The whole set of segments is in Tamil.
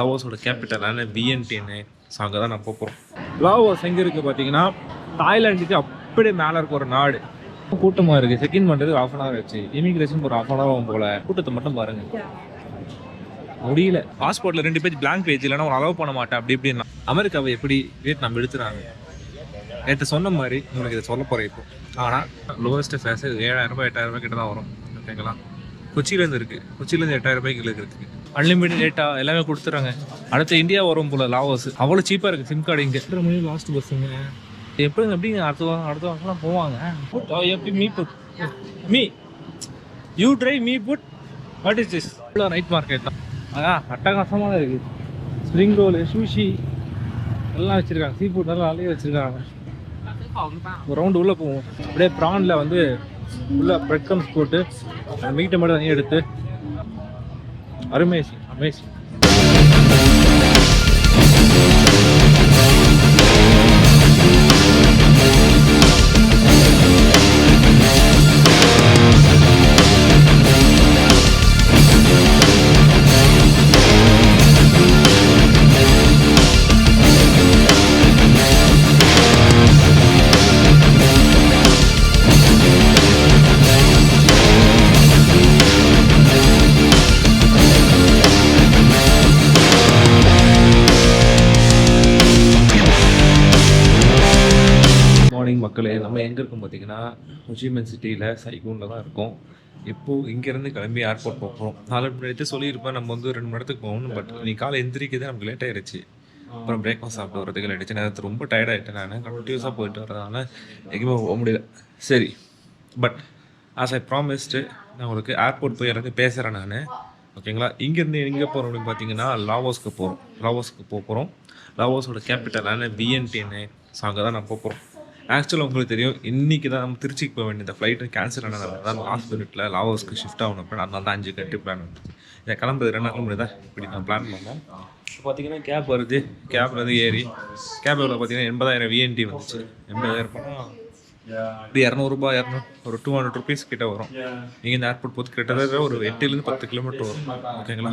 லாவோஸோட கேபிட்டலான பிஎன்டின்னு ஸோ அங்கே தான் நான் போகிறோம் லாவோஸ் எங்கே இருக்குது பார்த்தீங்கன்னா தாய்லாந்துக்கு அப்படியே மேலே இருக்க ஒரு நாடு. கூட்டமாக இருக்குது செக்இன் பண்ணுறது ஆஃப் அன் ஹவர் ஆச்சு. இமிக்ரேஷன் ஒரு ஆஃப் அன் ஹவர் ஆகும் போல. கூட்டத்தை மட்டும் பாருங்கள் முடியல. பாஸ்போர்ட்டில் ரெண்டு பேஜ் பிளாங்க் பேஜ் இல்லைனா அலோவ் பண்ண மாட்டேன். அப்படி இப்படின்னா. அமெரிக்காவை எப்படி வியட்நாம் எடுத்துறாங்க? நேற்று சொன்ன மாதிரி உங்களுக்கு இதை சொல்ல போகிறேன் இப்போ. ஆனால் லோவஸ்ட் ஃபேஸு ஏழாயிரம் ரூபாய் எட்டாயிரம் ரூபாய் கிட்ட தான் வரும். ஓகேங்களா கொச்சியிலேருந்து இருக்குது கொச்சியிலேருந்து எட்டாயிரம் ரூபாய்க்கு இருக்குது அன்லிமிட்டட் டேட்டா எல்லாமே கொடுத்துறாங்க அடுத்து இந்தியா வரும் போல லாவோஸ் அவ்வளோ சீப்பாக இருக்குது சிம் கார்டு இங்கே. எத்தனை மணி லாஸ்ட் பஸ்ஸுங்க எப்படி எப்படிங்க அடுத்த வாரம் அடுத்த வாரம்லாம் போவாங்க? எப்படி me food me you try me food what is this night market தான். அதான் அட்டகாசமாக இருக்குது ஸ்ப்ரிங் ரோல் சூஷி எல்லாம் வச்சுருக்காங்க. சீ ஃபுட் நல்லா அலைய வச்சுருக்காங்க. ஒரு ரவுண்டு உள்ளே போவோம். அப்படியே ப்ரானில் வந்து உள்ள பிரெட் கம்ஸ் போட்டு மீட்டை மட்டும் தனியாக எடுத்து அருமேசிங் அமேசிங் நம்ம எங்கே இருக்கோம் பார்த்தீங்கன்னா ஹொச்சிமன் சிட்டியில் சைகூனில் தான் இருக்கோம். இப்போது இங்கேருந்து கிளம்பி ஏர்போர்ட் போகிறோம் நாலு மணி நேரத்தை சொல்லியிருப்பேன் நம்ம வந்து ரெண்டு மணி நேரத்துக்கு போகணும் பட் நீ காலை எந்திரிக்கதே நமக்கு லேட் ஆயிடுச்சு. அப்புறம் பிரேக்ஃபாஸ்ட் சாப்பிட்டு வரதுக்கு லேட் ஆயிடுச்சு. நேரத்து ரொம்ப டயர்ட் ஆகிட்டேன் நான். கண்டினியூஸாக போயிட்டு வரதுனால எங்கேயுமே போக முடியல. சரி பட் ஆஸ் ஐ ப்ராமிஸ்டு நான் உங்களுக்கு ஏர்போர்ட் போய் இறங்கி பேசுகிறேன் நான். ஓகேங்களா இங்கேருந்து எங்கே போகிறோம் அப்படின்னு பார்த்தீங்கன்னா லாவோஸ்க்கு போகிறோம் லாவோஸ்க்கு போக போகிறோம் லாவோஸோட கேபிட்டலான விஎன்டின்னு ஸோ அங்கே தான் நான் போக போகிறோம் ஆக்சுவலாக உங்களுக்கு தெரியும் இன்றைக்கி தான் நம்ம திருச்சிக்கு போக வேண்டியது. ஃப்ளைட்டு கேன்சல் ஆனதால தான் லாஸ்ட் மினிட்ல லாவோஸ்க்கு ஷிஃப்ட் ஆகணும் அப்படின்னு அதனால தான் அஞ்சு கட்டி பிளான் வந்துச்சு. இதை கிளம்புறது ரெண்டு நாள் தான் இப்படி நான் பிளான் பண்ணேன். இப்போ பார்த்தீங்கன்னா கேப் வருது. கேப்ல வந்து ஏறி கேப் எவ்வளோ பார்த்தீங்கன்னா எண்பதாயிரம் விஎன்டி வந்துச்சு. எண்பதாயிரம் போனால் இப்படி இரநூறுபா இரநூறு ஒரு டூ ஹண்ட்ரட் ருபீஸ் கிட்ட வரும். நீங்கள் இந்த ஏர்போர்ட் போது கிட்டத்தட்ட ஒரு எட்டுலேருந்து பத்து கிலோமீட்டர் வரும். ஓகேங்களா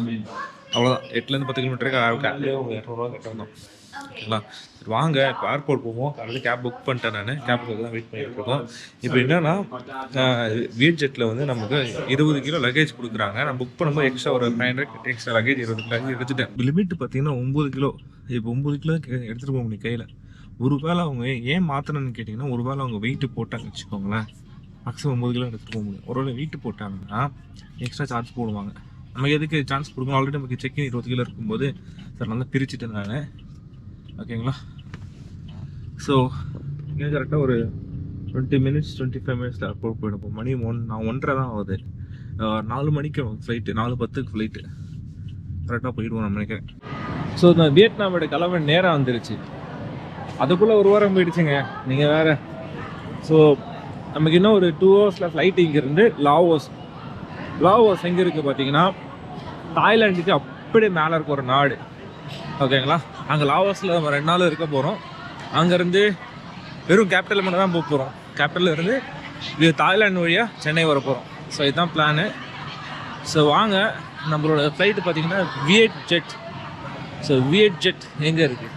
அவ்வளோதான் எட்டுலேருந்து பத்து கிலோமீட்டருக்கு இரநூறுவா கிட்ட வந்தோம் ஓகேங்களா? வாங்க இப்போ ஏர்போர்ட் போவோம். காலையில் கேப் புக் பண்ணிட்டேன் நான். கேப்புக்கு தான் வெயிட் பண்ணிட்டு இருக்கோம். இப்போ என்னன்னா வீட் ஜெட்டில் வந்து நமக்கு இருபது கிலோ லக்கேஜ் கொடுக்குறாங்க. நான் புக் பண்ணும்போது எக்ஸ்ட்ரா ஒரு ஃபைவ் ஹண்ட்ரட் எக்ஸ்ட்ரா லக்கேஜ் இருபது கிலோ எடுத்துட்டேன். லிமிட் பார்த்தீங்கன்னா ஒம்பது கிலோ. இப்போ ஒம்பது கிலோ எடுத்துகிட்டு போக முடியும் கையில். ஒருவேளை அவங்க ஏன் மாற்றணும்னு கேட்டிங்கன்னா ஒருவேளை அவங்க வெயிட்டு போட்டாங்கன்னு வச்சுக்கோங்களேன். மேக்ஸிமம் ஒம்பது கிலோ எடுத்துகிட்டு போக முடியும். ஒருவேளை வெயிட்டு போட்டாங்கன்னா எக்ஸ்ட்ரா சார்ஜ் போடுவாங்க. நம்ம எதுக்கு சான்ஸ் கொடுக்கணும்? ஆல்ரெடி நமக்கு செக்கிங் இருபது கிலோ இருக்கும்போது சார் நல்லா பிரிச்சுட்டேன் நான். ஓகேங்களா ஸோ இங்கே கரெக்டாக ஒரு டுவெண்ட்டி மினிட்ஸ் டுவெண்ட்டி ஃபைவ் மினிட்ஸில் ஏர்போர்ட் போயிடுப்போம் மணி ஒன் நான் ஒன்றரை தான் ஆகுது. நாலு மணிக்கு ஃப்ளைட்டு நாலு பத்துக்கு ஃப்ளைட்டு கரெக்டாக போயிடுவோம் நான் நினைக்கிறேன். ஸோ இந்த வியட்நாமோட கிளம்ப நேரம் வந்துருச்சு. அதுக்குள்ளே ஒரு வாரம் போயிடுச்சுங்க. நீங்கள் வேறு. ஸோ நமக்கு இன்னும் ஒரு டூ ஹவர்ஸில் ஃப்ளைட் இங்கேருந்து லாவோஸ் லாவோஸ் எங்கே இருக்குது பார்த்தீங்கன்னா தாய்லாந்துக்கு அப்படியே மேலே இருக்க ஒரு நாடு. ஓகேங்களா அங்கே லாவோஸில் நம்ம ரெண்டு நாள் இருக்க போகிறோம் அங்கேருந்து வெறும் கேபிட்டல் மட்டும் தான் போக போகிறோம் கேபிட்டலில் இருந்து இது தாய்லாந்து வழியாக சென்னை வர போகிறோம் ஸோ இதுதான் பிளானு ஸோ வாங்க நம்மளோட ஃப்ளைட்டு பார்த்தீங்கன்னா Viet Jet so Viet Jet எங்கே இருக்குது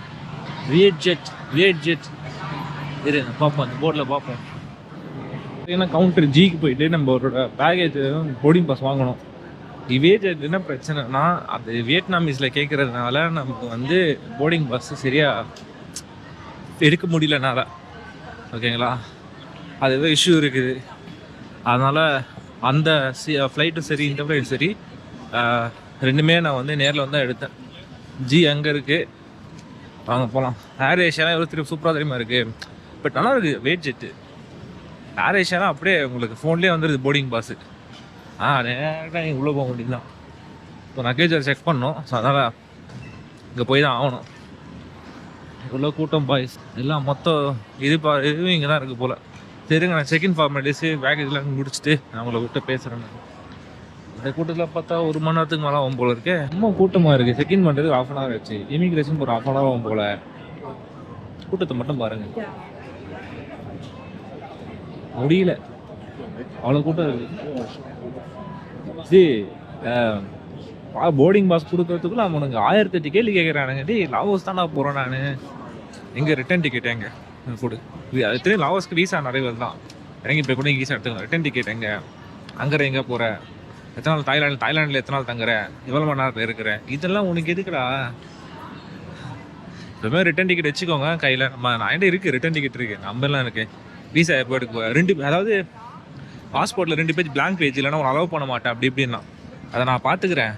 வியட் ஜெட் வியட் ஜெட் இரு பார்ப்போம் அந்த போர்டில் பார்ப்போம். பார்த்தீங்கன்னா கவுண்டர் ஜிக்கு போயிட்டு நம்மளோட பேகேஜ் போர்டிங் பாஸ் வாங்கணும். விவேஜ் என்ன பிரச்சனைனா அது வியட்நாமீஸில் கேட்குறதுனால நமக்கு வந்து போர்டிங் பஸ் சரியாக எடுக்க முடியலனால ஓகேங்களா? அது ஏதோ இஷ்யூ இருக்குது. அதனால் அந்த சி ஃப்ளைட்டும் சரி இந்த ஃப்ளைட்டும் சரி ரெண்டுமே நான் வந்து நேரில் வந்து எடுத்தேன். ஜி அங்கே இருக்குது வாங்க போகலாம் ஏர் ஏஷியாலாம் எவ்வளோ திரும்ப சூப்பராக தெரியுமா இருக்குது பட் நல்லா இருக்குது வெயிட் ஜெட்டு ஏர் ஏஷியாலாம் அப்படியே உங்களுக்கு ஃபோன்லேயே வந்துடுது போர்டிங் பாஸு ஆ டேரெக்டாக நீங்கள் உள்ளே போக முடியும் தான் இப்போ லக்கேஜ் செக் பண்ணோம். ஸோ அதனால் இங்கே போய் தான் ஆகணும். இவ்வளோ கூட்டம் பாய்ஸ் எல்லாம் மொத்தம் இது பா இதுவும் இங்கே தான் இருக்குது போல். சரிங்க நான் செகண்ட் ஃபார்மாலிட்டிஸு பேக்கேஜ்லாம் முடிச்சுட்டு நான் உங்களை விட்டு பேசுகிறேன் அந்த கூட்டத்தில் பார்த்தா ஒரு மணி நேரத்துக்கு மேலே ஆகும் போல இருக்கே. ரொம்ப கூட்டமாக இருக்குது செகண்ட் பண்ணுறதுக்கு ஆஃப் அன் ஹவர் ஆச்சு. இமிக்ரேஷன் ஒரு ஆஃப் அன் ஹவர் ஆகும் போல். கூட்டத்தை மட்டும் பாருங்கள் முடியல. அவ்வளோ கூட்டம் இருக்கு. ஜி போர்டிங் பாஸ் கொடுக்கறதுக்குள்ள அவனுக்கு ஆயிரத்தி எட்டு கேள்வி கேட்குறானுங்க டேய் லாவோஸ் தானே போகிறேன் நான். எங்கே ரிட்டர்ன் டிக்கெட் எங்கே? கொடு. இது அது தெரியும் லாவோஸ்க்கு வீசா நிறைய தான். இறங்கி போய் கூட வீசா எடுத்துக்கலாம் ரிட்டர்ன் டிக்கெட் எங்கே? அங்கே எங்கே போகிற எத்தனை நாள் தாய்லாந்து தாய்லாண்டில் எத்தனை நாள் தங்குற? எவ்வளோ மணி நேரம் இருக்கிற? இதெல்லாம் உனக்கு எதுக்குடா? எப்பவுமே ரிட்டர்ன் டிக்கெட் வச்சுக்கோங்க கையில். நம்ம நான் இருக்குது ரிட்டர்ன் டிக்கெட் இருக்குது நம்பர்லாம் இருக்கு. வீசா எப்போ ரெண்டு அதாவது பாஸ்போர்ட்டில் ரெண்டு பேஜ் பிளாங்க் பேஜ் இல்லைனா உன்னை அலோவ் பண்ண மாட்டேன். அப்படி இப்படின்னா அதை நான் பார்த்துக்கிறேன்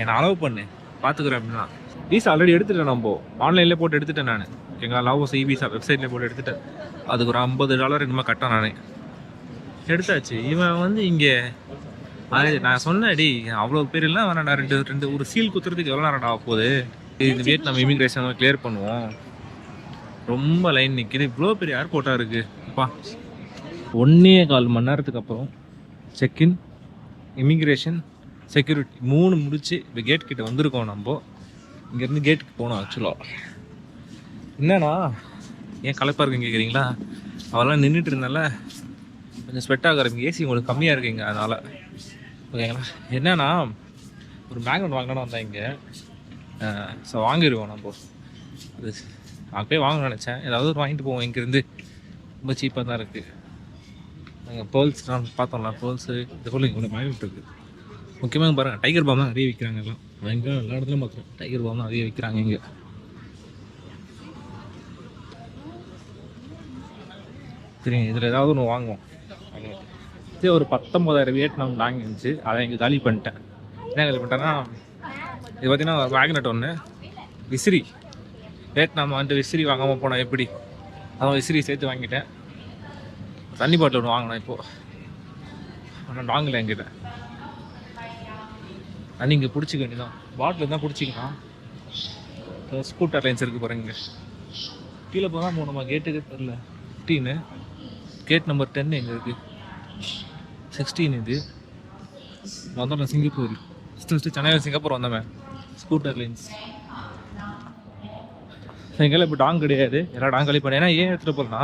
என்னை அலோவ் பண்ணு. பார்த்துக்கிறேன் அப்படின்னா வீசா ஆல்ரெடி எடுத்துட்டேன் நம்ம ஆன்லைனில் போட்டு எடுத்துட்டேன் நான். எங்கள் லாவோஸ் இ வீசா வெப்சைட்லேயே போட்டு எடுத்துட்டேன். அதுக்கு ஒரு ஐம்பது டாலர் என்னமோ கட்டேன் நான். எடுத்தாச்சு. இவன் வந்து இங்கே நான் சொன்னேன்டி அவ்வளோ பேர் எல்லாம் வேணாடா ரெண்டு ரெண்டு ஒரு சீல் குத்துறதுக்கு எவ்வளோ நேரம்டா ஆக போகுது? இது வியட்நாம் இமிக்ரேஷன் கிளியர் பண்ணுவோம். ரொம்ப லைன் நிற்கிது இவ்வளோ பெரிய ஏர்போர்ட்டாக இருக்குது அப்பா. ஒன்றே கால் மணி நேரத்துக்கு அப்புறம் செக்இன் இமிக்ரேஷன் செக்யூரிட்டி மூணு முடிச்சு இப்போ கேட் கிட்ட வந்திருக்கோம் நம்ம. இங்கேருந்து கேட்டுக்கு போகணும் ஆக்சுவலாக என்னண்ணா ஏன் கலப்பாக இருக்குன்னு கேட்குறீங்களா அவெல்லாம் நின்றுட்டு இருந்தால கொஞ்சம் ஸ்வெட் ஆகிற ஏசி உங்களுக்கு கம்மியாக இருக்குங்க அதனால். ஓகேங்களா? என்னன்னா ஒரு மேக்னெட் வாங்கினா வந்தேன் இங்கே. ஸோ வாங்கிடுவோம் நம்ம. அது நான் போய் வாங்கணும்னு நினச்சேன். ஏதாவது ஒரு வாங்கிட்டு போவோம் இங்கேருந்து. ரொம்ப சீப்பாக தான் இருக்குது நாங்கள் பேர்ல்ஸ் நான் பார்த்தோம்ல பேர்ல்ஸு இது போல் இங்கே மேக்னெட் இருக்குது முக்கியமாக பாருங்கள் டைகர் பாம் தான் நிறைய விற்கிறாங்க எல்லாம். எங்கே எல்லா இடத்துலையும் பார்க்குறேன். டைகர் பாம் தான் நிறைய விற்கிறாங்க இங்கே. சரி இதில் ஏதாவது ஒன்று வாங்குவோம். இது ஒரு பத்தொம்பதாயிரம் வியட்நாம் வாங்கி இருந்துச்சு. அதை இங்கே காலி பண்ணிட்டேன். என்ன காலி பண்ணிட்டேன்னா இது பார்த்தீங்கன்னா மேக்னெட் ஒன்று விசிறி. வியட்நாம் வந்துட்டு விசிறி வாங்காமல் போனால் எப்படி? அதான் விசிறி சேர்த்து வாங்கிட்டேன். தண்ணி பாட்டில் ஒன்று வாங்கினேன் இப்போது ஆனால் வாங்கலை என்கிட்ட. அது இங்கே பிடிச்சிக்க வேண்டியதான் பாட்டில் தான் பிடிச்சிக்கலாம். ஸ்கூட்டர் லைன்ஸ் இருக்குது பாருங்க. கீழே போனால் நம்ம கேட்டுக்கு தெரில ஃபிஃப்டீனு கேட் நம்பர் டென் எங்கே இருக்குது சிக்ஸ்டீன் இது. வந்தோம் சிங்கப்பூர். ஃபஸ்ட்டு ஃபஸ்ட்டு சென்னையில் சிங்கப்பூர் வந்தவன் ஸ்கூட்டர் லைன்ஸ் எங்கெல்லாம் இப்போ டாங் கிடையாது. எல்லாம் டாங் காலி ஏன்னா ஏன் எடுத்துகிட்டு போகிறேன்னா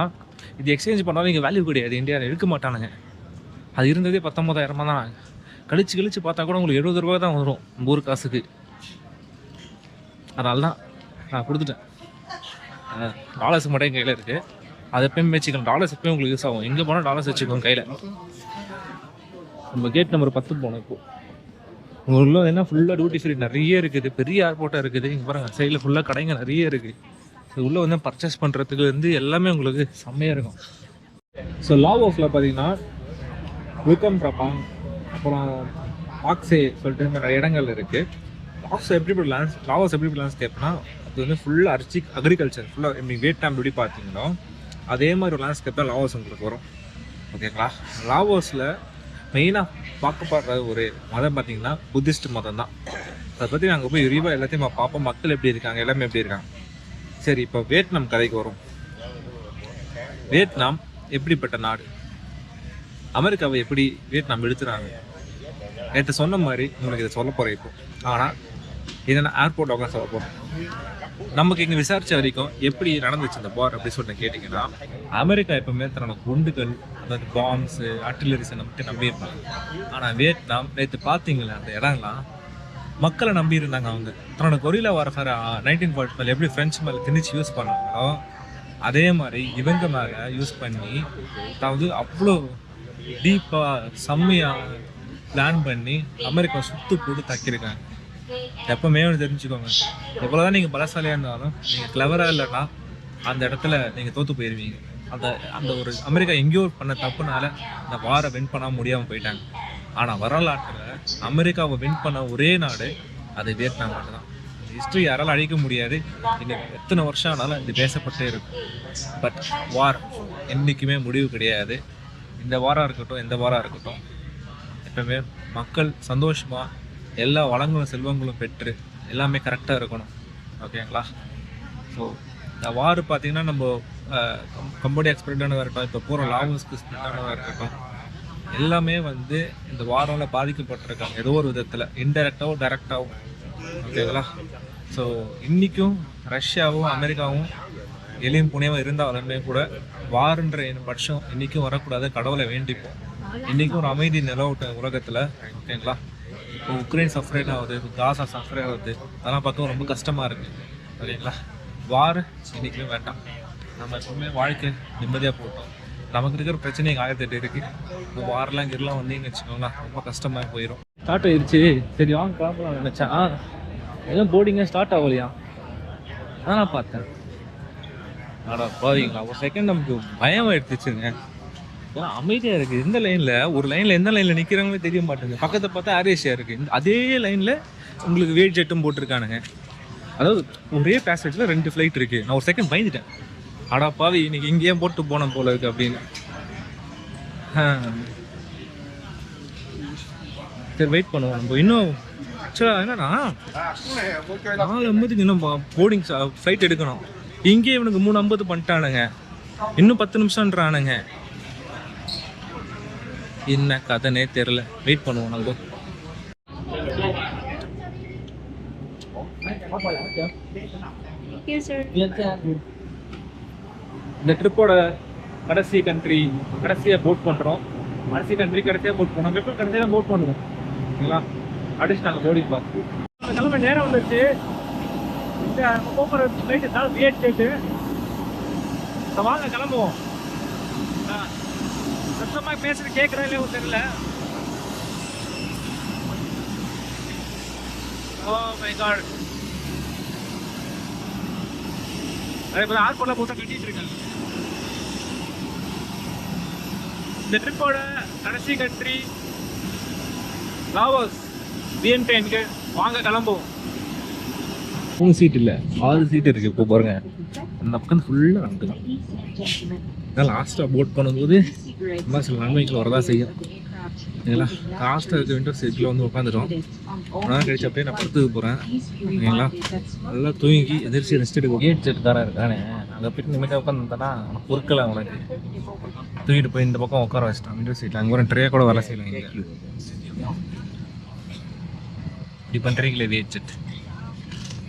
இது எக்ஸ்சேஞ்ச் பண்ணாலும் இங்கே வேல்யூ கிடையாது. இந்தியாவில் எடுக்க மாட்டானுங்க. அது இருந்ததே பத்தொம்பதாயிரமா தான். கழிச்சு கழிச்சு பார்த்தா கூட உங்களுக்கு எழுபது ரூபா தான் வரும். நம்ம ஊர் காசுக்கு. அதனால தான் நான் கொடுத்துட்டேன். டாலர்ஸ் மட்டும் எங்கள் கையில் இருக்குது அதை எப்பயும் வச்சுக்கலாம் டாலர்ஸ் எப்பயும் உங்களுக்கு யூஸ் ஆகும். எங்கே போனால் டாலர்ஸ் வச்சுக்கோங்க கையில். நம்ம கேட் நம்பர் பத்து போனோம் இப்போ உள்ள என்ன ஃபுல்லாக டியூட்டி ஃப்ரீ நிறைய இருக்குது. பெரிய ஏர்போர்ட்டாக இருக்குது. இங்கே பாருங்க சைடில் ஃபுல்லாக கடைங்க நிறைய இருக்குது இது உள்ளே வந்து பர்ச்சேஸ் பண்ணுறதுக்கு வந்து எல்லாமே உங்களுக்கு செம்மையாக இருக்கும். ஸோ லாவோஸில் பார்த்தீங்கன்னா வில்கம் பிரபாங் அப்புறம் பாக்ஸே சொல்லிட்டு நிறைய இடங்கள் இருக்குது லாஸ் எப்படி லேண்ட்ஸ் லாவாஸ் எப்படி லேண்ட்ஸ்கேப்னா அது வந்து ஃபுல்லாக அரிச்சி அக்ரிகல்ச்சர் ஃபுல்லாக எப்படி வியட்நாம் எப்படி பார்த்தீங்கன்னா அதே மாதிரி ஒரு லேண்ட்ஸ்கேப் தான் லாவோஸ் உங்களுக்கு வரும். ஓகேங்களா லாவோஸில் மெயினாக பார்க்கப்படுற ஒரு மதம் பார்த்தீங்கன்னா புத்திஸ்ட் மதம் தான். அதை பற்றி நாங்கள் போய் விரிவாக எல்லாத்தையும் பார்ப்போம். மக்கள் எப்படி இருக்காங்க எல்லாமே எப்படி இருக்காங்க. சரி இப்போ வியட்நாம் கதைக்கு வரும். வியட்நாம் எப்படிப்பட்ட நாடு? அமெரிக்காவை எப்படி வியட்நாம் எடுத்துறாங்க நேற்று சொன்ன மாதிரி உங்களுக்கு இதை சொல்ல போகிறேன் இப்போ. ஆனால் இதை நான் ஏர்போர்ட் உட்காந்து சொல்ல போகிறேன் நமக்கு இங்கே விசாரிச்ச வரைக்கும் எப்படி நடந்துச்சு இந்த போர் அப்படி சொல்லிட்டு கேட்டிங்கன்னா அமெரிக்கா எப்பவுமே தன்னோட குண்டுகள் அதாவது பாம்ஸு ஆர்டிலரிஸை நம்பிட்டு நம்பியிருப்பாங்க. ஆனால் வியட்நாம் நேற்று பார்த்தீங்களா அந்த இடம்லாம்? மக்களை நம்பி இருந்தாங்க அவங்க. தன்னோட கொரியில வார்ஃபேர் நைன்டீன் ஃபார்ட்டி ஃபைவ் எப்படி ஃப்ரெண்ட்ஸ் மேலே திணிச்சு யூஸ் பண்ணாங்களோ அதே மாதிரி இவங்க மேலே யூஸ் பண்ணி அதாவது அவ்வளோ டீப்பாக செம்மையாக பிளான் பண்ணி அமெரிக்கா சுத்து போட்டு தக்கியிருக்காங்க. எப்பவுமே ஒன்று தெரிஞ்சுக்கோங்க. எவ்வளோதான் நீங்கள் பலசாலியாக இருந்தாலும் நீங்கள் கிளவராக இல்லைன்னா அந்த இடத்துல நீங்கள் தோற்று போயிடுவீங்க அந்த அந்த ஒரு அமெரிக்கா எங்கேயோ பண்ண தப்புனால அந்த வாரை வின் பண்ணாமல் முடியாமல் போயிட்டாங்க. ஆனால் வரலாற்றில் அமெரிக்காவை வின் பண்ண ஒரே நாடு அது வியட்நாம் நாடு தான் ஹிஸ்ட்ரி யாராலும் அழிக்க முடியாது. இன்னும் எத்தனை வருஷம் ஆனாலும் இது பேசப்பட்டே இருக்கும். பட் வார் என்றைக்குமே முடிவு கிடையாது. இந்த வாரம் இருக்கட்டும் எந்த வாரம் இருக்கட்டும். எப்பவுமே மக்கள் சந்தோஷமாக எல்லா வளங்களும் செல்வங்களும் பெற்று எல்லாமே கரெக்டாக இருக்கணும். ஓகேங்களா ஸோ இந்த வார் பார்த்தீங்கன்னா நம்ம கம்- கம்போடியா எக்ஸ்பெக்டானதாக இருக்கட்டும் இப்போ போகிற லாவோஸ்க்கு ஸ்பெக்டானதாக இருக்கட்டும் எல்லாமே வந்து இந்த வாரால் பாதிக்கப்பட்டிருக்காங்க ஏதோ ஒரு விதத்தில். இன்டெரக்டாகவும் டைரக்டாகவும் ஓகேங்களா ஸோ இன்றைக்கும் ரஷ்யாவும் அமெரிக்காவும் எளியும் புனியவும் இருந்தாலுமே கூட வாருன்ற பட்சம் இன்றைக்கும் வரக்கூடாது கடவுளை வேண்டிப்போம். இன்றைக்கும் ஒரு அமைதி நிலவட்ட உலகத்தில். ஓகேங்களா இப்போ உக்ரைன் சஃப்ரேட் ஆகுது இப்போ காசா சஃப்ரேட் ஆகுது. அதெல்லாம் பார்க்க ரொம்ப கஷ்டமாக இருக்குது ஓகேங்களா வார் என்றைக்குமே வேண்டாம். நம்ம எப்பவுமே வாழ்க்கை நிம்மதியாக போட்டோம் நமக்கு இருக்கிற பிரச்சனை ஆயிரத்தெட்டு இருக்குது இப்போ வாரெலாம் கிரெலாம் வந்தீங்கன்னு வச்சுக்கோங்களேன் ரொம்ப கஷ்டமாக போயிடும் ஸ்டார்ட் ஆயிடுச்சு சரி வாங்க கிளம்பலாம் நினச்சா எல்லாம் போர்டிங்கே ஸ்டார்ட் ஆகலையா? அதான் நான் பார்த்தேன். அடா பாவீங்களா ஒரு செகண்ட் நமக்கு பயம் எடுத்துச்சுங்க அமைதியாக இருக்குது இந்த லைனில் ஒரு லைனில் எந்த லைனில் நிற்கிறாங்களே தெரிய மாட்டேங்குது. பக்கத்தை பார்த்தா ஏர் இருக்குது அதே லைனில் உங்களுக்கு வேட் ஜெட்டும் போட்டிருக்கானுங்க. அதாவது ஒரே பேசேஜில் ரெண்டு ஃப்ளைட் இருக்குது நான் ஒரு செகண்ட் பயந்துட்டேன். அடா இன்னைக்கு இங்கேயே போட்டு போனோம் போல இருக்கு அப்படின்னு. சரி வெயிட் பண்ணுவோம் நம்ம. இன்னும் ஆக்சுவலாக என்னன்னா நாலு ஐம்பதுக்கு இன்னும் போர்டிங் ஃப்ளைட் எடுக்கணும். இங்கேயே இவனுக்கு மூணு ஐம்பது பண்ணிட்டானுங்க. இன்னும் பத்து நிமிஷம்ன்றானுங்க. என்ன கதைனே தெரில வெயிட் பண்ணுவோம் நம்ம. இந்த ட்ரிப்போட கடைசி கண்ட்ரி கடைசியாக போட் பண்ணுறோம் கடைசி கண்ட்ரி கடைசியாக போட் பண்ணோம் எப்போ கடைசியாக போட் பண்ணுவோம். சரிங்களா? அடிச்சு நாங்கள் போடி பார்த்து கிளம்ப நேரம் வந்துருச்சு. இந்த போக்குற ஃப்ளைட்டு தான் வியட் ஃப்ளைட்டு வாங்க கிளம்புவோம். ஆ. சத்தமாக பேசுறது கேட்குறா இல்லையோ தெரியல ஓ oh மை காட் அதே போல ஆர்போர்ட்ல போட்டு கட்டிட்டு இருக்காங்க இந்த ட்ரிப்போட கடைசி கண்ட்ரி லாவோஸ் வியன்டைன்க்கு வாங்க கிளம்புவோம். மூணு சீட் இல்லை. ஆறு சீட் இருக்கு இப்போ பாருங்க. அந்த பக்கம் ஃபுல்லாக நமக்கு தான். நான் லாஸ்ட்டாக போட் பண்ணும்போது ரொம்ப சில நன்மைகள் செய்யும் சரிங்களா லாஸ்ட்டாக இருக்க விண்டோ சீட்டில் வந்து உட்காந்துட்டோம் நான் கழிச்சு அப்படியே நான் படுத்துக்கு போகிறேன் சரிங்களா நல்லா தூங்கி எதிர்த்து ரெஸ்ட் எடுக்கும் கேட் செட்டுக்காரன் இருக்கானே அங்கே போயிட்டு நிமிடம் உட்காந்துட்டா பொருட்கள் அவனுக்கு தூக்கிட்டு போய் இந்த பக்கம் உட்கார வச்சிட்டான் விண்டோ சீட்டில் அங்கே ஒரு ட்ரே கூட வர செய்யலாம் இங்கே இப்படி பண்ணுறீங்களே வேட் செட்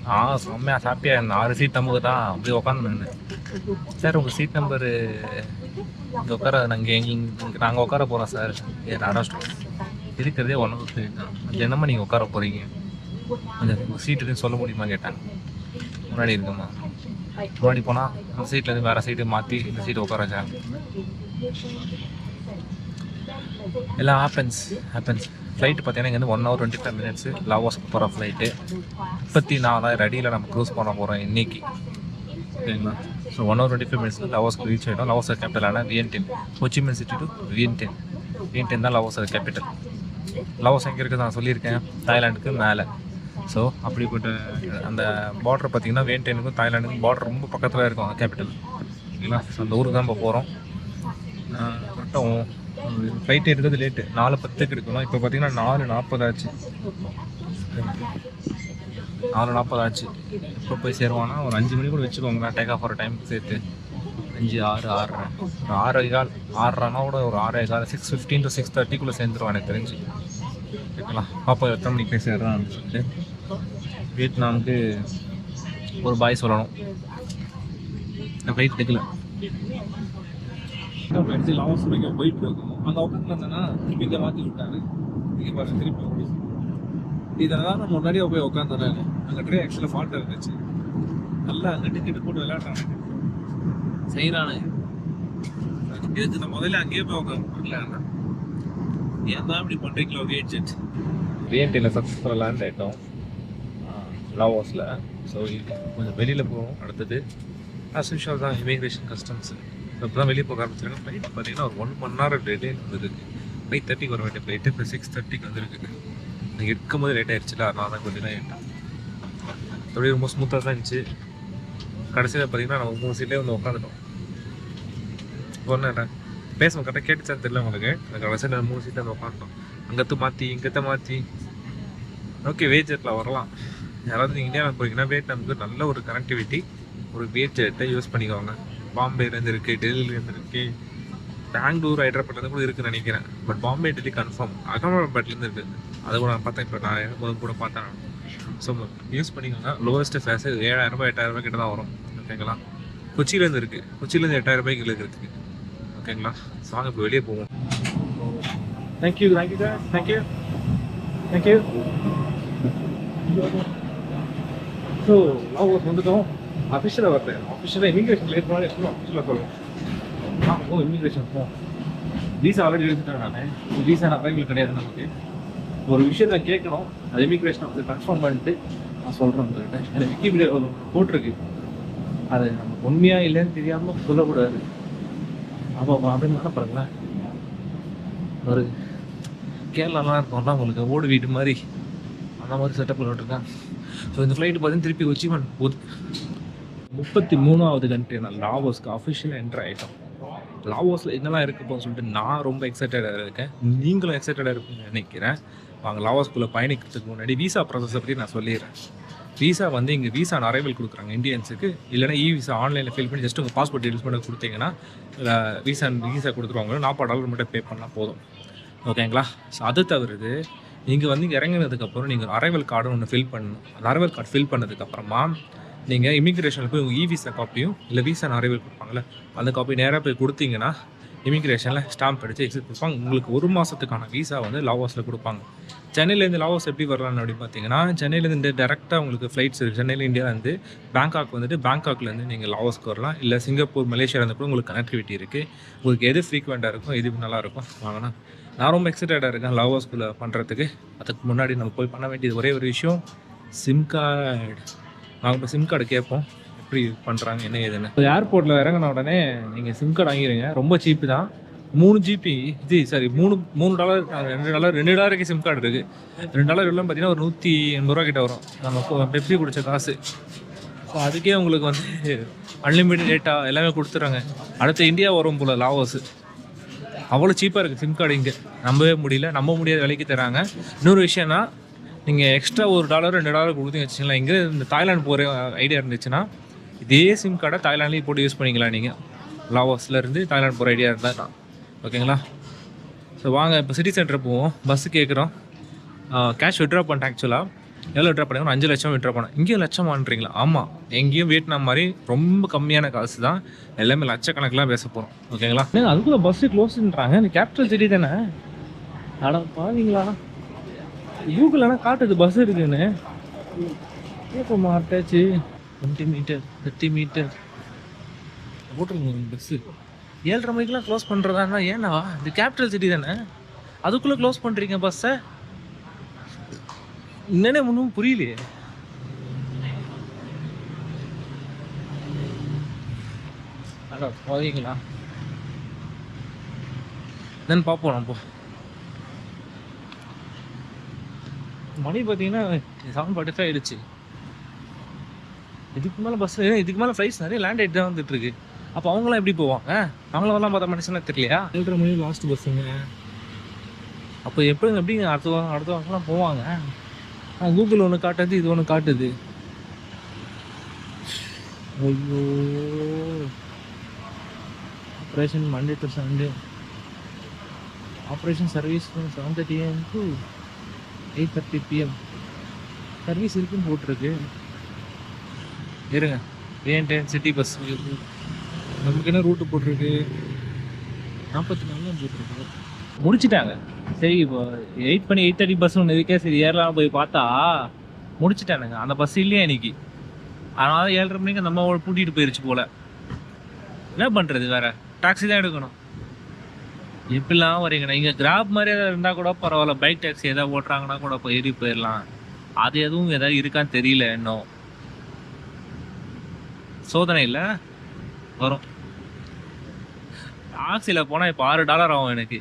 ஆ செம்மையாக ஹாப்பியா இருந்தேன் ஆறு சீட் நமக்கு தான் அப்படியே உட்காந்து சார் உங்கள் சீட் நம்பரு இங்கே உட்கார நாங்கள் எங்க நாங்கள் உட்கார போகிறோம் சார். ஏ இருக்கிறதே ஒன்று சீட் தான் நீங்கள் உட்கார போகிறீங்க கொஞ்சம் உங்கள் எதுவும் சொல்ல முடியுமா கேட்டாங்க. முன்னாடி இருக்குமா முன்னாடி போனால் அந்த சீட்லேருந்து வேறு சீட்டு மாற்றி இந்த சீட்டு உட்கார வச்சாங்க. எல்லாம் ஹாப்பன்ஸ் ஹாப்பன்ஸ் ஃப்ளைட்டு பார்த்தீங்கன்னா இங்கேருந்து one hour twenty five minutes லாவோஸ்க்கு போகிற ஃப்ளைட்டு முப்பத்தி நாலாயிரம் அடியில் நம்ம க்ரூஸ் பண்ண போகிறோம் இன்னைக்கு. சரிங்களா? So one hour twenty five மினிட்ஸில் லவோஸ்க்கு ரீச் ஆகிடும் லவோஸ் கேபிட்டலான வியன்டென் கொச்சிமன் சிட்டி டு வியன்டென் வியன்டென் தான் லவோஸ் கேபிட்டல் லவோஸ் எங்கே இருக்குது நான் சொல்லியிருக்கேன். தாய்லாண்டுக்கு மேலே. ஸோ அப்படிப்பட்ட அந்த பார்டர் பார்த்தீங்கன்னா வியன்டெனுக்கும் தாய்லாண்டுக்கும் பார்டர் ரொம்ப பக்கத்தில் இருக்கும் கேபிட்டல் ஓகேங்களா ஸோ அந்த ஊருக்கு தான் இப்போ போகிறோம் கரெக்டாக ஃப்ளைட் எடுக்கிறது லேட்டு நாலு பத்துக்கு எடுக்கணும். இப்போ பார்த்தீங்கன்னா நாலு நாற்பது ஆச்சு. நாலு நாற்பது ஆச்சு. எப்போ போய் சேருவானா? ஒரு அஞ்சு மணி கூட வச்சுக்கோங்க டேக் ஆஃப் ஆகிற டைம் சேர்த்து. அஞ்சு ஆறு ஆறரை. ஒரு ஆறே கால் ஆறரைனா கூட ஒரு ஆறரை கால் சிக்ஸ் ஃபிஃப்டீன் டு சிக்ஸ் தேர்ட்டிக்குள்ளே சேர்ந்துருவான் எனக்கு தெரிஞ்சு. ஓகேங்களா? பாப்பா எத்தனை மணிக்கு போய் சேர்றான்னு சொல்லிட்டு. வியட்நாமுக்கு ஒரு பாய் சொல்லணும். ஃப்ளைட் எடுக்கல. போயிட்டு இருக்கோம் அங்கே உட்காந்துருந்தேன்னா திருப்பி இங்கே மாற்றி விட்டாரு. இங்கே பாருங்க திருப்பி இதெல்லாம் நான் முன்னாடியே போய் உட்காந்துறேன் அங்கே ட்ரே ஆக்சுவலாக ஃபால்ட் இருந்துச்சு. நல்லா அங்கே டிக்கெட் போட்டு விளையாடுறானுங்க செய்கிறானுங்க இதுக்கு நான் முதல்ல அங்கேயே போய் உட்காந்து ஏன் தான் இப்படி பண்ணுறீங்களோ வியட் ஜெட் வியன்டியில் சக்ஸஸ்ஃபுல்லாக லேண்ட் ஆகிட்டோம் லாவோஸில் ஸோ கொஞ்சம் வெளியில் போவோம் அடுத்தது. அஸ் யூஷுவல் தான் இமிக்ரேஷன் கஸ்டம்ஸ் இப்போ தான் வெளியே போக ஆரம்பிச்சிருக்காங்க. ஃப்ளைட் பார்த்தீங்கன்னா ஒரு ஒன் மணி நேரம் டேட்டே வந்துருக்கு ஃபைவ் தேர்ட்டிக்கு வர வேண்டிய ஃப்ளைட்டு இப்போ சிக்ஸ் தேர்ட்டிக்கு வந்துருக்கு நான் எடுக்கும் போது லேட் ஆயிடுச்சுல அதனால தான் கொஞ்சம் லேட் அப்படியே ரொம்ப ஸ்மூத்தாக தான் இருந்துச்சு. கடைசியில் பார்த்தீங்கன்னா நம்ம மூணு சீட்லேயே வந்து உட்காந்துட்டோம் ஒன்றும் பேசுவோம் கரெக்டாக கேட்டுச்சான்னு தெரியல உங்களுக்கு. அந்த கடைசியில் மூணு சீட்டில் வந்து உட்காந்துட்டோம் அங்கத்து மாற்றி இங்கத்த மாற்றி ஓகே வேஜ் ஜெட்டில் வரலாம். யாராவது நீங்கள் இந்தியாவில் போகிறீங்கன்னா வியட்நாமுக்கு நல்ல ஒரு கனெக்டிவிட்டி ஒரு வேஜ் ஜெட்டை யூஸ் பண்ணிக்கோங்க. பாம்பேலேருந்து இருக்குது டெல்லியிலேருந்து இருக்குது பெங்களூர் ஹைதராபாத்லேருந்து கூட இருக்குன்னு நினைக்கிறேன். பட் பாம்பே டெல்லி கன்ஃபார்ம் அகமதாபாத்லேருந்து இருக்குது அது கூட நான் பார்த்தேன். இப்போ நான் முதல் கூட பார்த்தேன். ஸோ யூஸ் பண்ணிக்கோங்க. லோவஸ்ட் ஃபேஸு ஏழாயிரம் ரூபாய் எட்டாயிரம் ரூபாய் கிட்ட தான் வரும். ஓகேங்களா கொச்சியிலேருந்து இருக்குது கொச்சியிலேருந்து எட்டாயிரம் ரூபாய்க்கு இருக்குது ஓகேங்களா ஸோ இப்போ வெளியே போவோம். Thank you thank you sir thank you thank you so நான் வந்துட்டோம். அஃபிஷியலாக வரல. அஃபிஷியலாக இமிகிரேஷன் லேட் பண்ணி அஃபிஷியலாக சொல்லுவோம். ஓ இமிக்ரேஷன் போ வீசா ஆல்ரெடி எடுத்துட்டேன் நான் வீசா அவைபிள் கிடையாது நமக்கு. ஒரு விஷயத்த கேட்கணும் அது இமிக்ரேஷன் வந்து கன்ஃபார்ம் பண்ணிட்டு நான் சொல்கிறேன் உங்கள்கிட்ட. எனக்கு விக்கிபீடியா ஒரு போட்டிருக்கு அது நமக்கு உண்மையாக இல்லைன்னு தெரியாமல் சொல்லக்கூடாது. அப்போ அப்படின்னு என்ன ஒரு கேரளாலாம் இருக்கும்ல உங்களுக்கு ஓடு வீடு மாதிரி. அந்த மாதிரி செட்டப் பண்ணிட்டுருக்கேன் ஸோ இந்த ஃப்ளைட்டு பார்த்தீங்கன்னா திருப்பி வச்சு போகுது முப்பத்தி மூணாவது கண்ட்ரி நான் லாவோஸ்க்கு அஃபிஷியலாக என்ட்ரு ஆகிட்டோம் லாவோஸில் என்னெல்லாம் இருக்க போன்னு சொல்லிட்டு நான் ரொம்ப எக்ஸைட்டடாக இருக்கேன். நீங்களும் எக்ஸைட்டடாக இருப்பீங்கன்னு நினைக்கிறேன். வாங்க லாவோஸ்குள்ளே பயணிக்கிறதுக்கு முன்னாடி விசா ப்ராசஸை பற்றி நான் சொல்லிடுறேன். விசா வந்து இங்கே விசா அரைவல் கொடுக்குறாங்க இந்தியன்ஸுக்கு இல்லைனா இ விசா ஆன்லைனில் ஃபில் பண்ணி ஜஸ்ட் உங்கள் பாஸ்போர்ட் டீல்ஸ் பண்ணி கொடுத்தீங்கன்னா விசா விசா கொடுத்துருவாங்க நாற்பது டாலர் மட்டும் பே பண்ணால் போதும். ஓகேங்களா ஸோ அது தவிர்த்து நீங்கள் வந்து இங்கே இறங்கினதுக்கப்புறம் நீங்கள் அரைவல் கார்டு ஒன்று ஃபில் பண்ணணும். அந்த அரைவல் கார்டு ஃபில் பண்ணதுக்கப்புறமா நீங்கள் இமிக்ரேஷனில் போய் உங்கள் இ விசா காப்பியும் இல்லை விசா அரைவல் கொடுப்பாங்களே அந்த காப்பி நேராக போய் கொடுத்தீங்கன்னா இமிக்ரேஷனில் ஸ்டாம்ப் அடித்து எக்ஸிட் கொடுப்பாங்க. உங்களுக்கு ஒரு மாதத்துக்கான வீசா வந்து லாவோஸில் கொடுப்பாங்க. சென்னையிலேருந்து லாவோஸ் எப்படி வரலாம்னு அப்படின்னு பார்த்தீங்கன்னா சென்னையிலேருந்து டேரெக்டாக உங்களுக்கு ஃப்ளைட்ஸ் இருக்குது சென்னையில் இந்தியாவிலேருந்து பேங்காக் வந்துட்டு பேங்காக்லேருந்து நீங்கள் லாவோஸ்க்கு வரலாம். இல்லை சிங்கப்பூர் மலேசியாவிலேருந்து கூட உங்களுக்கு கனெக்டிவிட்டி இருக்குது உங்களுக்கு எது ஃப்ரீக்வெண்ட்டாக இருக்கும் எது நல்லாயிருக்கும் வாங்கினா நான் ரொம்ப எக்ஸைட்டடாக இருக்கேன் லாவோஸ்குள்ளே பண்ணுறதுக்கு அதுக்கு முன்னாடி நம்ம போய் பண்ண வேண்டியது ஒரே ஒரு விஷயம் சிம் கார்டு நாங்கள் இப்போ சிம் கார்டு கேட்போம். எப்படி பண்ணுறாங்க என்ன ஏதுன்னு. ஏர்போர்ட்டில் இறங்கின உடனே நீங்கள் சிம் கார்டு வாங்கிடுங்க ரொம்ப சீப்பு தான். மூணு ஜிபி இது சாரி மூணு மூணு டாலர் ரெண்டு டாலர் ரெண்டு டாலருக்கு சிம் கார்டு இருக்குது ரெண்டு டாலர் எல்லாம் பார்த்தீங்கன்னா ஒரு நூற்றி எண்பது ரூபா கிட்ட வரும். நம்ம பெப்சி குடித்த காசு. ஸோ அதுக்கே உங்களுக்கு வந்து அன்லிமிட்டட் டேட்டா எல்லாமே கொடுத்துட்றாங்க. அடுத்து இந்தியா வரும் போல் லாவோஸ் அவ்வளோ சீப்பாக இருக்குது சிம் கார்டு இங்கே. நம்பவே முடியல. நம்ப முடியாத விலைக்கு தராங்க. இன்னொரு விஷயம்னா நீங்கள் எக்ஸ்ட்ரா ஒரு டாலர் ரெண்டு டாலர் கொடுத்தீங்க வச்சுங்களேன் இங்கே இந்த தாய்லாந்து போகிற ஐடியா இருந்துச்சுன்னா இதே சிம் கார்டை தாய்லாண்ட்லேயும் போட்டு யூஸ் பண்ணிக்கலாம் நீங்கள் லாவோஸில் இருந்து தாய்லாந்து போகிற ஐடியா இருந்தால் தான். ஓகேங்களா ஸோ வாங்க இப்போ சிட்டி சென்டர் போவோம். பஸ்ஸு கேட்குறோம் கேஷ் விட்ரா பண்ணிட்டேன் ஆக்சுவலாக எவ்வளோ விட்ரா பண்ணேன் அஞ்சு லட்சம் விட்ரா பண்ணேன். இங்கேயும் லட்சம் ஆமாம் எங்கேயும் வியட்நாம் மாதிரி ரொம்ப கம்மியான காசு தான். எல்லாமே லட்சக்கணக்கெலாம் பேச போகிறோம் ஓகேங்களா அதுக்குள்ளே பஸ்ஸு க்ளோஸ்ன்றாங்க இந்த கேபிட்டல் சிட்டி தானே? அட பாருங்களா கூகுள் ஆனால் காட்டுது பஸ் இருக்குன்னு. ஏப்போ அட்டாச்சு டுவெண்ட்டி மீட்டர் தேர்ட்டி மீட்டர் போட்டுருங்க பஸ்ஸு ஏழரை மணிக்கெலாம் க்ளோஸ் பண்ணுறதா ஏன்னா இது கேபிட்டல் சிட்டி தானே? அதுக்குள்ளே க்ளோஸ் பண்ணுறீங்க பஸ்ஸை என்னன்னே ஒன்றும் புரியலையே. அடா போவீங்களா? தென் பார்ப்போம் நம்ம. மணி பார்த்தீங்கன்னா செவன் ஃபார்ட்டி ஃபைவ் ஆயிடுச்சு. இதுக்கு மேலே பஸ் இதுக்கு மேலே ஃப்ளைட்ஸ் நிறைய லேண்ட் ஆகிட்டு தான் வந்துட்டு இருக்கு அப்போ அவங்களாம் எப்படி போவாங்க? அவங்களெல்லாம் பார்த்தா மனுஷனா தெரியலையா? ஏழரை மணி லாஸ்ட் பஸ்ஸுங்க அப்போ எப்படி எப்படி அடுத்த வாரம் அடுத்த வாரம்லாம் போவாங்க? கூகுள் ஒன்று காட்டுது இது ஒன்று காட்டுது. ஐயோ. Operation Monday to Sunday operation service seven thirty AM to eight thirty PM service இருக்குன்னு போட்டிருக்கு. இருங்க. ஏன் சிட்டி பஸ் நமக்கு என்ன ரூட்டு போட்டிருக்கு? நாற்பத்தி நாலு தான் போட்டிருக்கு. முடிச்சிட்டாங்க. சரி இப்போ எயிட் பண்ணி எயிட் தேர்ட்டி பஸ் ஒன்று இருக்கே சரி ஏறலாம் போய் பார்த்தா முடிச்சிட்டானுங்க. அந்த பஸ் இல்லையா இன்னைக்கு? அதனால ஏழரை மணிக்கு அந்த அம்மாவோட பூட்டிட்டு போயிருச்சு போல. என்ன பண்ணுறது வேற? டாக்ஸி தான் எடுக்கணும். எப்படிலாம் வரீங்கண்ணா இங்கே கிராப் மாதிரி ஏதாவது இருந்தால் கூட பரவாயில்ல. பைக் டாக்ஸி ஏதாவது ஓட்டுறாங்கன்னா கூட போய் ஏறி போயிடலாம் அது எதுவும் எதாவது இருக்கான்னு தெரியல இன்னும். சோதனை வரும். டாக்ஸியில் போனால் இப்போ ஆறு டாலர் ஆகும் எனக்கு.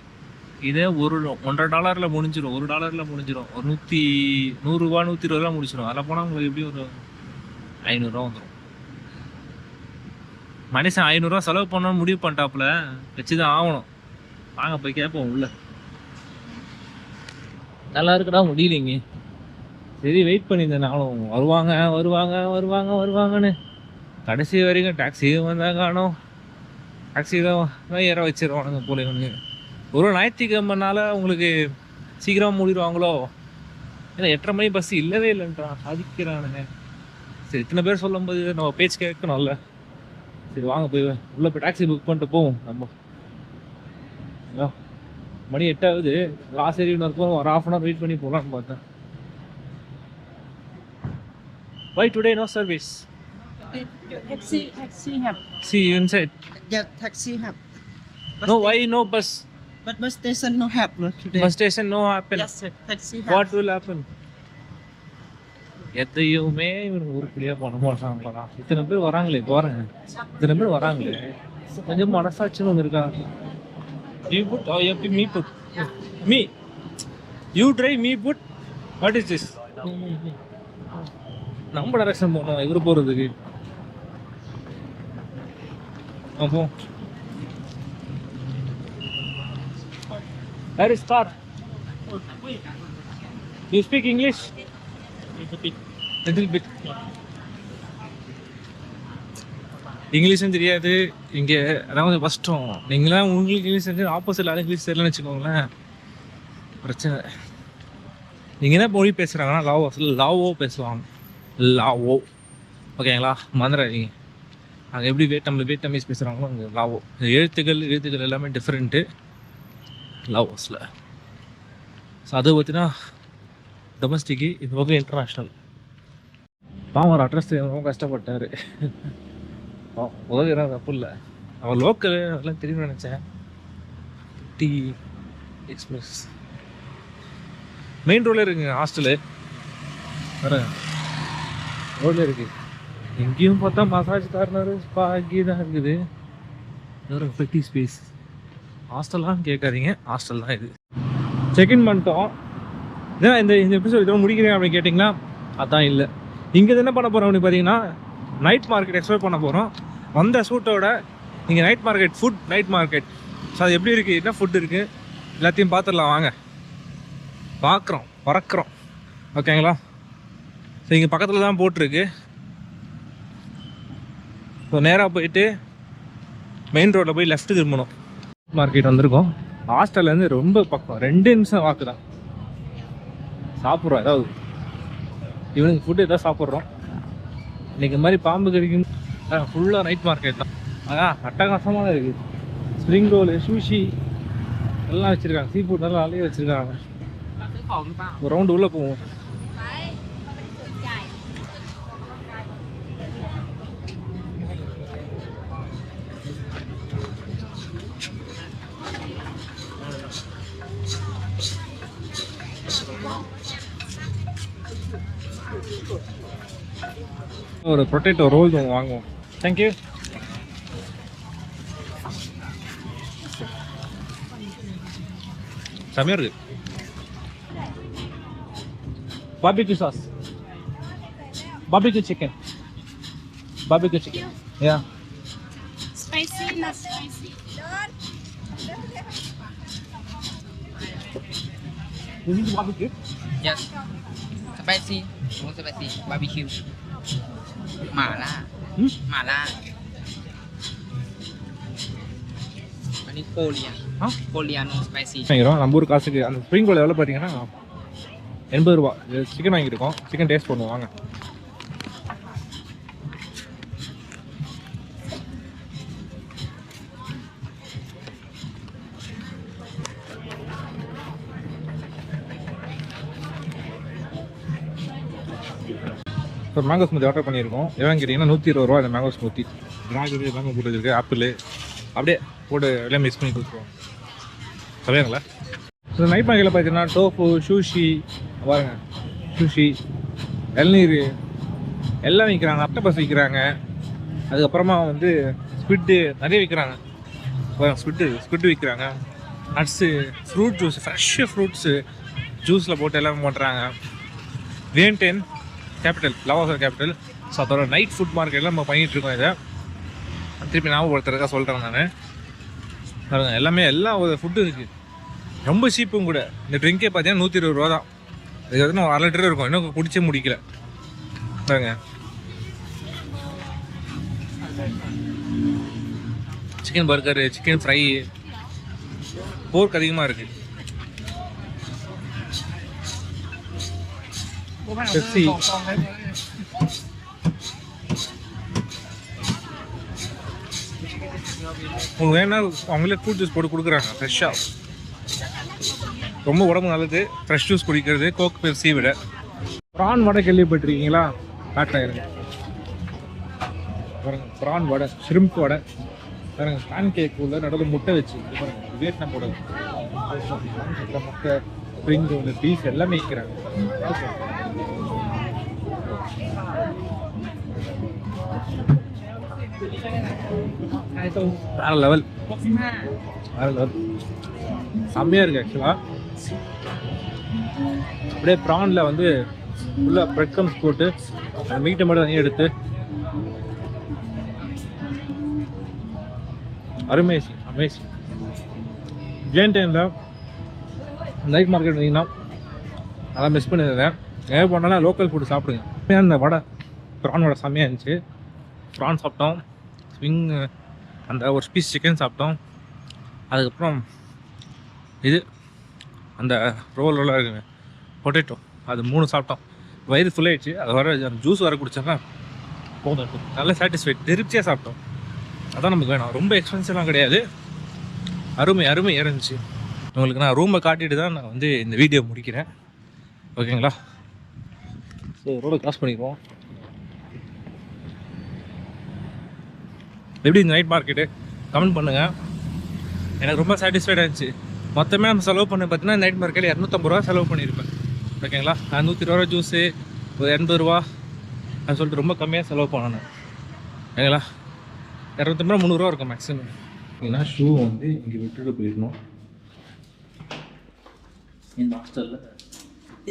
இதே ஒரு ஒன்றரை டாலரில் முடிஞ்சிடும் ஒரு டாலரில் முடிஞ்சிடும் ஒரு நூற்றி நூறுரூவா நூற்றி இருபது ரூபா முடிச்சிடும் அதில் போனால் உங்களுக்கு எப்படி ஒரு ஐநூறுரூவா வந்துடும் மனுஷன் ஐநூறுரூவா செலவு பண்ணணும்னு முடிவு பண்ணிட்டாப்புல. வச்சு தான் ஆகணும். வாங்க போய் கேட்போம் உள்ள. நல்லா இருக்குடா முடியலைங்க. சரி வெயிட் பண்ணியிருந்தேன் நானும். வருவாங்க வருவாங்க வருவாங்க வருவாங்கன்னு. கடைசி வரைக்கும் டாக்ஸியும் வந்தால் காணும். டாக்ஸி தான் ஏற வச்சிருவானுங்க போலீவனுங்க ஒரு ஞாயிற்றுக்கிழமைனால உங்களுக்கு சீக்கிரமாக மூடிடுவாங்களோ? ஏன்னா எட்டரை மணி பஸ் இல்லவே இல்லைன்றான் சாதிக்கிறானுங்க. சரி இத்தனை பேர் சொல்லும்போது நம்ம பேச்சு கேட்கணும்ல. சரி வாங்க போய் உள்ள போய் டாக்ஸி புக் பண்ணிட்டு போவோம் நம்ம. மணி எட்டாவது லாஸ்ட் ஏரியா இருக்கும் ஒரு ஹாஃப் அன் ஹவர் வெயிட் பண்ணி போகலான்னு பார்த்தேன். By today no service Taxi, taxi have. See inside Yeah, taxi have. Bus no sta- why no bus But bus station no have no, today. Bus station no happen Yes, sir. Taxi have. What will happen எதையுமே இவனுக்கு உருப்படியாக பண்ண மாட்டாங்களா? இத்தனை பேர் வராங்களே போகிறேன் இத்தனை பேர் வராங்களே. கொஞ்சம் மனசாட்சின்னு ஒன்று இருக்கா? யூ புட் ஓ எப்படி me food me you try me food what is this நம்ம டைரக்ஷன் போகணும் இவரு போகிறதுக்கு அப்போ where is car you speak English little bit இங்கிலீஷும் தெரியாது. இங்கே அதான் கொஞ்சம் கஷ்டம் நீங்களாம் உங்களுக்கு இங்கிலீஷ் தெரிஞ்சு ஆப்போசிட் ஆள் இங்கிலீஷ் தெரியலன்னு வச்சுக்கோங்களேன். பிரச்சனை. நீங்கள் என்ன மொழி பேசுகிறாங்கன்னா லாவோ லாவோ பேசுவாங்க. லாவோ. ஓகேங்களா மறந்துடாதீங்க. அங்கே எப்படி வியட்நாமில் வியட்நாமீஸ் பேசுகிறாங்களோ அங்கே லாவோ. இந்த எழுத்துக்கள் எழுத்துக்கள் எல்லாமே டிஃப்ரெண்ட்டு லாவோஸில். ஸோ அதை பார்த்தீங்கன்னா டொமஸ்டிக்கு இது பக்கம் இன்டர்நேஷ்னல் பாவம் ஒரு அட்ரஸ் ரொம்ப கஷ்டப்பட்டார். உதவிறாங்க தப்பு இல்லை. அவன் லோக்கல் அதெல்லாம் தெரியும்னு நினச்சேன். டி எக்ஸ்பிரஸ் மெயின் ரோடில் இருக்குங்க ஹாஸ்டலு வர ரோடில் இருக்குது எங்கேயும் பார்த்தா மசாஜ் கார்னர் ஸ்பா இங்கே தான் இருக்குது. ஒரு பெட்டி ஸ்பேஸ் ஹாஸ்டல்லாம் கேட்காதீங்க. ஹாஸ்டல் தான் இது. செக்இன் பண்ணிட்டோம். இதான் இந்த இந்த எபிசோட் இதோட முடிக்கிறேன் அப்படின்னு கேட்டிங்கன்னா அதான் இல்லை. இங்கே என்ன பண்ண போகிறோம் அப்படின்னு பார்த்தீங்கன்னா நைட் மார்க்கெட் எக்ஸ்ப்ளோர் பண்ண போகிறோம் வந்த ஷூட்டோட இங்கே night market food night market so அது எப்படி இருக்குது என்ன ஃபுட் இருக்குது எல்லாத்தையும் பார்த்துடலாம். வாங்க. பார்க்குறோம். பறக்கிறோம். ஓகேங்களா ஸோ இங்கே பக்கத்தில் தான் போட்டிருக்கு ஸோ நேராக போயிட்டு மெயின் ரோட்டில் போய் லெஃப்ட் திரும்பணும். மார்க்கெட் வந்திருக்கோம். ஹாஸ்டல்லேருந்து ரொம்ப பக்கம். ரெண்டு நிமிஷம் வாக்கு தான். சாப்பிட்றோம் ஏதாவது. இவனுக்கு ஃபுட்டு எதாவது சாப்பிட்றோம். இன்னைக்கு இந்த மாதிரி பாம்பு கறிக்கும் ஃபுல்லாக நைட் மார்க்கெட் தான். அதான் அட்டகாசமாக இருக்குது ஸ்ப்ரிங் ரோலு சூஷி எல்லாம் வச்சுருக்காங்க. சீ ஃபுட் நல்லா நிறைய வச்சுருக்காங்க. ஒரு ரவுண்டு உள்ளே போவோம். ஒரு பொட்டேட்டோ ரோல் ஒன்று வாங்குவோம் தேங்க்யூ செம்மையாக இருக்கு பாபிக்கு sauce barbecue chicken barbecue chicken yeah Spicy, not spicy. பாபிக்கு Yes. Spicy. Muốn spicy. Barbecue. Mả la. Hmm? Mả la. Anh đi Korean. Hả? Korean no spicy. வாங்கிக்கிறோம் நம்ம ஊர் காசுக்கு அந்த ஸ்ப்ரிங் ரோல் எவ்வளோ பார்த்தீங்கன்னா எண்பது ரூபா சிக்கன் வாங்கியிருக்கோம் சிக்கன் டேஸ்ட் பண்ணுவோம் வாங்க ஸோ மேங்கோ ஸ்மூத்தி ஆர்டர் பண்ணியிருக்கோம். எவ்வளோ கேட்டிங்கன்னா நூற்றி இருபது ரூபா இந்த மேங்கோ ஸ்மூத்தி திராட்சை மேங்கோ போட்டு இருக்குது ஆப்பிள் அப்படியே போட்டு எல்லாம் மிக்ஸ் பண்ணி கொடுத்துருவோம். சரியாங்களா ஸோ நைட் மார்க்கெட்டில் பார்த்தீங்கன்னா டோஃபு ஷூஷி பாருங்க. ஷூஷி இளநீர் எல்லாம் விற்கிறாங்க அட்டபஸ் விற்கிறாங்க அதுக்கப்புறமா வந்து ஸ்குவிட்டு நிறைய விற்கிறாங்க ஸ்குவிட்டு ஸ்குவிட்டு விற்கிறாங்க nuts fruit juice fresh fruits ஜூஸில் போட்டு எல்லாம் பண்ணுறாங்க வேண்டேன் கேபிட்டல் லவாசர் கேபிட்டல் ஸோ அதோட நைட் ஃபுட் மார்க்கெட்டில் நம்ம பண்ணிகிட்டு இருக்கோம் இதை. திருப்பி ஞாபகப்படுத்துறதுக்காக சொல்கிறேன் நான். பாருங்க எல்லாமே எல்லாம் ஒரு ஃபுட்டு இருக்குது ரொம்ப சீப்பும் கூட. இந்த ட்ரிங்கே பார்த்தீங்கன்னா நூற்றி இருபது ரூபா தான். இது வந்து நம்ம அரை லிட்டர் இருக்கும். இன்னும் குடிச்சே முடிக்கல. பாருங்க. சிக்கன் பர்கரு சிக்கன் ஃப்ரை போர்க் அதிகமாக இருக்குது பெப்சி உங்களுக்கு வேணா அவங்களே ஃப்ரூட் ஜூஸ் போட்டு கொடுக்குறாங்க ஃப்ரெஷ்ஷாக ரொம்ப உடம்பு நல்லது. ஃப்ரெஷ் ஜூஸ் குடிக்கிறது கோக் பெப்சி விட. ப்ரான் வடை கேள்விப்பட்டிருக்கீங்களா? காட்டுறேன் இருங்க. பாருங்க ப்ரான் வடை ஷ்ரிம்ப் வடை. பாருங்க பேன் கேக் உள்ள நடுவில் முட்டை வச்சு பாருங்க வியட்நாம் முட்டை ஸ்ப்ரிங் ரோல் பீஸ் எல்லாமே விற்கிறாங்க வேற லெவல் வேற லெவல் செம்மையாக இருக்கு ஆக்சுவலாக அப்படியே ப்ரானில் வந்து உள்ள பிரெட் கம்ஸ் போட்டு அந்த மீட்டை மட்டும் தனியாக எடுத்து அருமேசிங் அமேசிங் ஜெயின் டைமில் நைட் மார்க்கெட் வந்தீங்கன்னா அதான் மிஸ் பண்ணியிருந்தேன் ஏன் போனாலும் லோக்கல் ஃபுட்டு சாப்பிடுங்க. இந்த வடை. ப்ரான் வடை செம்மையாக இருந்துச்சு. ப்ரான் சாப்பிட்டோம். ஸ்விங் அந்த ஒரு பீஸ் சிக்கன் சாப்பிட்டோம். அதுக்கப்புறம் இது அந்த ரோல் ரோலாக இருக்குங்க. பொட்டேட்டோ அது மூணு சாப்பிட்டோம். வயிறு ஃபுல்லாகிடுச்சு அது வர அந்த ஜூஸ் வர குடிச்சோன்னா போதும். நல்ல சாட்டிஸ்ஃபைட் திருப்தியாக சாப்பிட்டோம். அதான் நமக்கு வேணும். ரொம்ப எக்ஸ்பென்சிவ்லாம் கிடையாது. அருமை அருமை இருந்துச்சு. உங்களுக்கு நான் ரூமை காட்டிட்டு தான் நான் வந்து இந்த வீடியோ முடிக்கிறேன். ஓகேங்களா ஸோ ரோடை கிராஸ் பண்ணிக்குவோம். எப்படி இந்த நைட் மார்க்கெட்டு கமெண்ட் பண்ணுங்கள் எனக்கு ரொம்ப சாட்டிஸ்ஃபைடாக இருந்துச்சு. மொத்தமே நம்ம செலவு பண்ண பார்த்தீங்கன்னா நைட் மார்க்கெட்டில் இரநூத்தம்பது ரூபா செலவு பண்ணியிருப்பேன் ஓகேங்களா நான் நூற்றி இருபது ரூபா ஜூஸு ஒரு எண்பது ரூபா அது சொல்லிட்டு ரொம்ப கம்மியாக செலவு பண்ணணும் ஓகேங்களா இரநூத்தம்பது ரூபா முந்நூறுரூவா இருக்கும் மேக்ஸிமம் ஏன்னா ஷூ வந்து இங்கே விட்டுட்டு போயிடணும். இந்த ஹாஸ்டலில்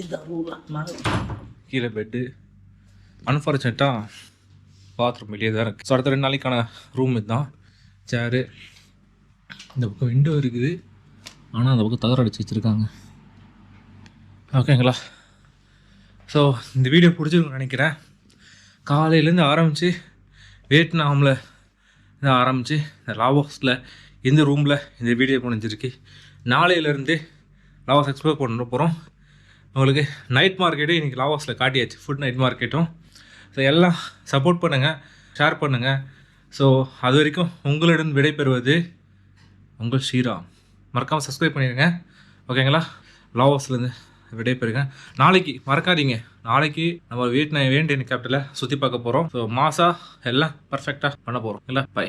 இந்த ரூல் கீழே பெட்டு அன்ஃபார்ச்சுனேட்டாக பாத்ரூம் வெளியே தான் இருக்குது ஸோ அடுத்த ரெண்டு நாளைக்கான ரூம் இதுதான். சேரு இந்த பக்கம் விண்டோ இருக்குது. ஆனால் அந்த பக்கம் தகர அடிச்சு வச்சுருக்காங்க. ஓகேங்களா ஸோ இந்த வீடியோ பிடிச்சிருக்குன்னு நினைக்கிறேன். காலையிலேருந்து ஆரம்பித்து வியட்நாமில் இருந்து ஆரம்பித்து இந்த லாவோஸில் இந்த ரூமில் இந்த வீடியோ முடிஞ்சிருக்கு. நாளையிலேருந்து லாவோஸ் எக்ஸ்ப்ளோர் பண்ண போகிறோம் உங்களுக்கு நைட் மார்க்கெட்டும் இன்றைக்கி லாவோஸில் காட்டியாச்சு. ஃபுட் நைட் மார்க்கெட்டும் ஸோ எல்லாம் சப்போர்ட் பண்ணுங்கள் ஷேர் பண்ணுங்கள் ஸோ அது வரைக்கும் உங்களிடம் விடைபெறுவது உங்கள் ஸ்ரீராம். மறக்காமல் சப்ஸ்கிரைப் பண்ணிடுங்க. ஓகேங்களா லாவோஸ்லேருந்து விடைபெறுங்க. நாளைக்கு மறக்காதீங்க. நாளைக்கு நம்ம வீட்டில் வேண்டிய கேபிட்டலை சுற்றி பார்க்க போகிறோம் ஸோ மாசா எல்லாம் பர்ஃபெக்டாக பண்ண போகிறோம் இல்லை பை